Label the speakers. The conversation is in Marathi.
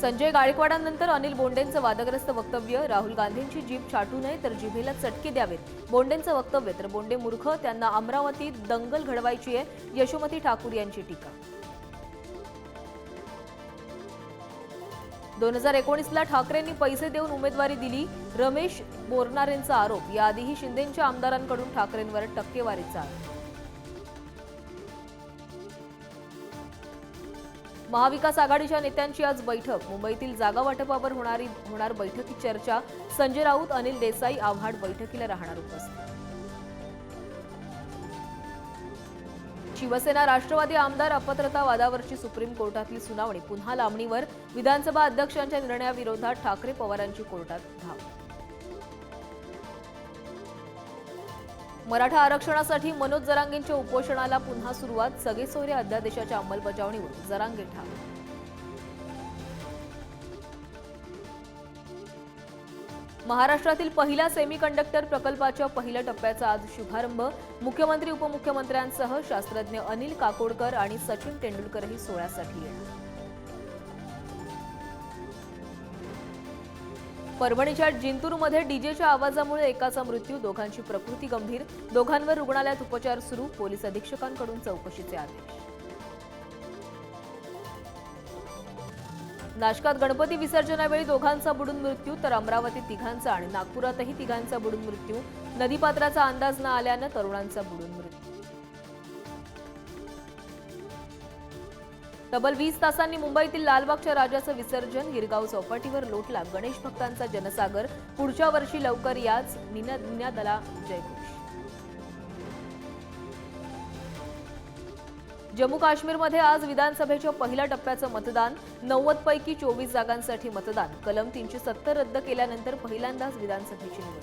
Speaker 1: संजय गायकवाडांनंतर अनिल बोंडेंचं वादग्रस्त वक्तव्य राहुल गांधींची जीभ छाटू नये तर जिभेला चटके द्यावेत. बोंडेंचं वक्तव्य तर बोंडे मूर्ख त्यांना अमरावतीत दंगल घडवायची आहे यशोमती ठाकूर यांची टीका. दोन हजार एकोणीसला ठाकरेंनी पैसे देऊन उमेदवारी दिली रमेश बोरणारेंचा आरोप. याआधीही शिंदेंच्या आमदारांकडून ठाकरेंवर टक्केवारीचा आरोप महाविकास आघाडीच्या नेत्यांची आज बैठक. मुंबईतील जागा वाटपावर होणारी होणार बैठकी चर्चा. संजय राऊत अनिल देसाई आव्हाड बैठकीला राहणार उपस्थित. शिवसेना राष्ट्रवादी आमदार अपात्रता वादावरची सुप्रीम कोर्टातली सुनावणी. पुन्हा लांबणीवर विधानसभा अध्यक्षांच्या निर्णयाविरोधात ठाकरे पवारांची कोर्टात धाव. मराठा आरक्षणासाठी मनोज जरांगेंच्या उपोषणाला पुन्हा सुरुवात सगळे सोयरे अध्यादेशाच्या अंमलबजावणीवर जरांगे ठाम महाराष्ट्रातील पहिल्या सेमीकंडक्टर प्रकल्पाच्या पहिल्या टप्प्याचा आज शुभारंभ. मुख्यमंत्री उपमुख्यमंत्र्यांसह शास्त्रज्ञ अनिल काकोडकर आणि सचिन तेंडुलकरही सोहळ्यासाठी येणार. परभणीच्या जिंतूरमध्ये डीजेच्या आवाजामुळे एकाचा मृत्यू दोघांची प्रकृती गंभीर. दोघांवर रुग्णालयात उपचार सुरू पोलीस अधीक्षकांकडून चौकशीचे आदेश. नाशकात गणपती विसर्जनावेळी दोघांचा बुडून मृत्यू तर अमरावतीत तिघांचा आणि नागपुरातही तिघांचा बुडून मृत्यू. नदीपात्राचा अंदाज न आल्यानं तरुणांचा बुडून तब्बल वीस तासांनी मुंबईतील लालबागच्या राजाचं विसर्जन गिरगाव चौपाटीवर लोटला गणेश भक्तांचा जनसागर पुढच्या वर्षी लवकर याच निनादला जयघोष. जम्मू काश्मीरमध्ये आज विधानसभेच्या पहिल्या टप्प्याचं मतदान नव्वद पैकी चोवीस जागांसाठी मतदान कलम तीनशे सत्तर रद्द केल्यानंतर पहिल्यांदाच विधानसभेची निवड.